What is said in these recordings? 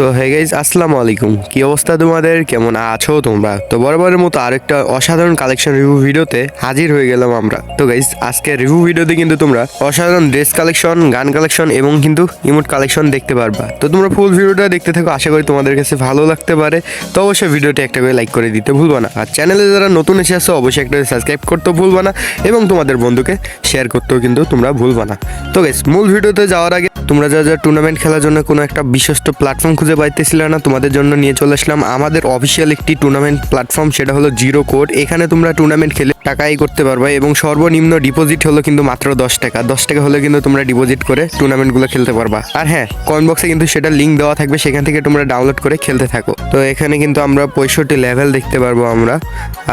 তো hey guys আসসালামু আলাইকুম। কি অবস্থা তোমাদের? কেমন আছো তোমরা? তো বরাবরের মতো আরেকটা অসাধারণ কালেকশন রিভিউ ভিডিওতে হাজির হয়ে গেলাম আমরা। তো গাইজ আজকে রিভিউ ভিডিওতে কিন্তু তোমরা অসাধারণ ড্রেস কালেকশন গান কালেকশন এবং কিন্তু ইমোট কালেকশন দেখতে পারবা। তো তোমরা ফুল ভিডিওটা দেখতে থাকো, আশা করি তোমাদের কাছে ভালো লাগতে পারে। তো অবশ্যই ভিডিওটি একটা করে লাইক করে দিতে ভুলবা না। আর চ্যানেলে যারা নতুন এসে আসো অবশ্যই একটা সাবস্ক্রাইব করতেও ভুলবা না এবং তোমাদের বন্ধুকে শেয়ার করতেও কিন্তু তোমরা ভুলবা না। তো গাইজ মূল ভিডিওতে যাওয়ার আগে তোমরা যা যা টুর্নামেন্ট খেলার জন্য কোনো একটা বিশ্বস্ত প্ল্যাটফর্ম খুঁজে পাইতেছিলে না, তোমাদের জন্য নিয়ে চলে আসলাম। আমাদের অফিসিয়াল একটি টুর্নামেন্ট প্ল্যাটফর্ম সেটা হলো জিরো কোড এখানে তোমরা টুর্নামেন্ট খেলে টাকাই করতে পারবে এবং সর্বনিম্ন ডিপোজিট হলো কিন্তু মাত্র দশ টাকা। দশ টাকা হলে কিন্তু তোমরা ডিপোজিট করে টুর্নামেন্টগুলো খেলতে পারবা। আর হ্যাঁ কমেন্ট বক্সে কিন্তু সেটা লিঙ্ক দেওয়া থাকবে, সেখান থেকে তোমরা ডাউনলোড করে খেলতে থাকো। তো এখানে কিন্তু আমরা পঁয়ষট্টি লেভেল দেখতে পারব আমরা।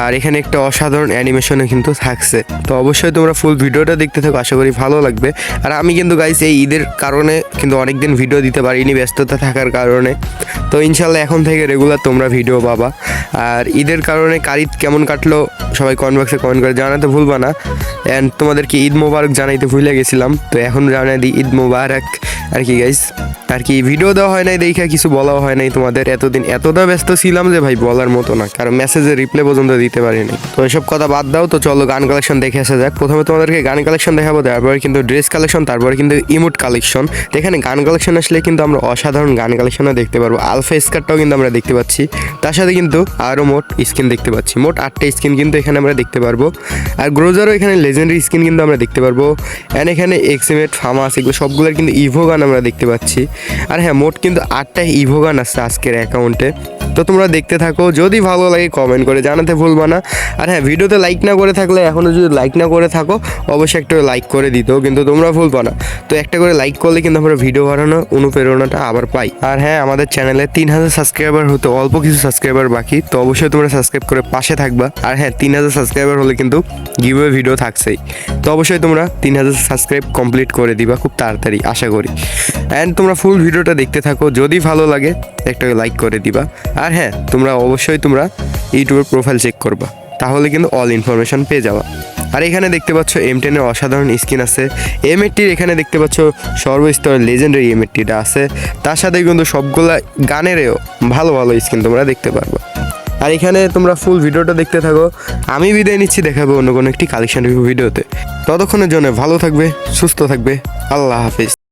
আর এখানে একটা অসাধারণ অ্যানিমেশনও কিন্তু থাকছে। তো অবশ্যই তোমরা ফুল ভিডিওটা দেখতে থাকো, আশা করি ভালো লাগবে। আর আমি কিন্তু গাইস এই ঈদের কারণে কিন্তু অনেকদিন ভিডিও দিতে পারিনি, ব্যস্ততা থাকার কারণে। তো ইনশাল্লাহ এখন থেকে রেগুলার তোমরা ভিডিও পাবা। আর ঈদের কারণে কারিদ কেমন কাটলো, সবাই কমেন্ট বক্সে কমেন্ট করে জানাতে ভুলবা না। অ্যান্ড তোমাদেরকে ঈদ মোবারক জানাইতে ভুলে গেছিলাম, তো এখন জানাই দিই ঈদ মোবারক। আর কি গাইস আর কি ভিডিও দেওয়া হয় নাই দেখা কিছু বলাও হয় নাই তোমাদের। এতদিন এতটা ব্যস্ত ছিলাম যে ভাই বলার মতো না, কারণ মেসেজের রিপ্লাই পর্যন্ত দিতে পারিনি। তো এসব কথা বাদ দাও, তো চলো গান কালেকশন দেখে আসা যাক। প্রথমে তোমাদেরকে গান কালেকশন দেখাবো, তারপরে কিন্তু ড্রেস কালেকশন তারপরে কিন্তু ইমোট কালেকশন এখানে গান কালেকশন আসলে কিন্তু আমরা অসাধারণ গান কালেকশনও দেখতে পারব। আলফা স্কার্টটাও কিন্তু আমরা দেখতে পাচ্ছি। তার সাথে কিন্তু আরও মোট স্কিন দেখতে পাচ্ছি। মোট আটটা স্কিন কিন্তু এখানে আমরা দেখতে পারব। আর গ্রোজারও এখানে লেজেন্ডারি স্কিন কিন্তু আমরা দেখতে পারব। অ্যান্ড এখানে এক্সিমেট ফার্মাস এগুলো সবগুলোর কিন্তু ইভো গান আমরা দেখতে পাচ্ছি। আর হ্যাঁ মোট কিন্তু আটটা ইভো গান আসছে আজকের অ্যাকাউন্টে তো তোমরা দেখতে থাকো, যদি ভালো লাগে কমেন্ট করে জানাতে ভুলবা না। আর হ্যাঁ ভিডিওতে লাইক না করে থাকলে এখনও যদি লাইক না করে থাকো, অবশ্যই একটা লাইক করে দিতেও কিন্তু তোমরা ভুলবা না। তো একটা করে লাইক করলে কিন্তু আমরা ভিডিও বানানো অনুপ্রেরণাটা আবার পাই। আর হ্যাঁ আমাদের চ্যানেলে তিন হাজার সাবস্ক্রাইবার হতে অল্প কিছু সাবস্ক্রাইবার বাকি, তো অবশ্যই তোমরা সাবস্ক্রাইব করে পাশে থাকবা। আর হ্যাঁ তিন হাজার সাবস্ক্রাইবার হলে কিন্তু গিভওয়ে ভিডিও থাকছেই। তো অবশ্যই তোমরা তিন হাজার সাবস্ক্রাইব কমপ্লিট করে দিবা খুব তাড়াতাড়ি, আশা করি। অ্যান্ড তোমরা ফুল ভিডিওটা দেখতে থাকো, যদি ভালো লাগে, একটা লাইক করে দিবা। আর হ্যাঁ তোমরা অবশ্যই তোমরা ইউটিউবের প্রোফাইল চেক করবা, তাহলে কিন্তু অল ইনফরমেশন পেয়ে যাওয়া আর এখানে দেখতে পাচ্ছ এম টেনের অসাধারণ স্কিন আছে। এম এইটটির এখানে দেখতে পাচ্ছ সর্বস্তরের লেজেন্ডারি এম এইটটিটা আছে। তার সাথে কিন্তু সবগুলা গানেরও ভালো ভালো স্কিন তোমরা দেখতে পারবে। আর এখানে তোমরা ফুল ভিডিওটা দেখতে থাকো। আমি বিদায় নিচ্ছি, দেখাবো অন্য কোনো একটি কালেকশন ভিডিওতে। ততক্ষণের জন্য ভালো থাকবে, সুস্থ থাকবে। আল্লাহ হাফিজ।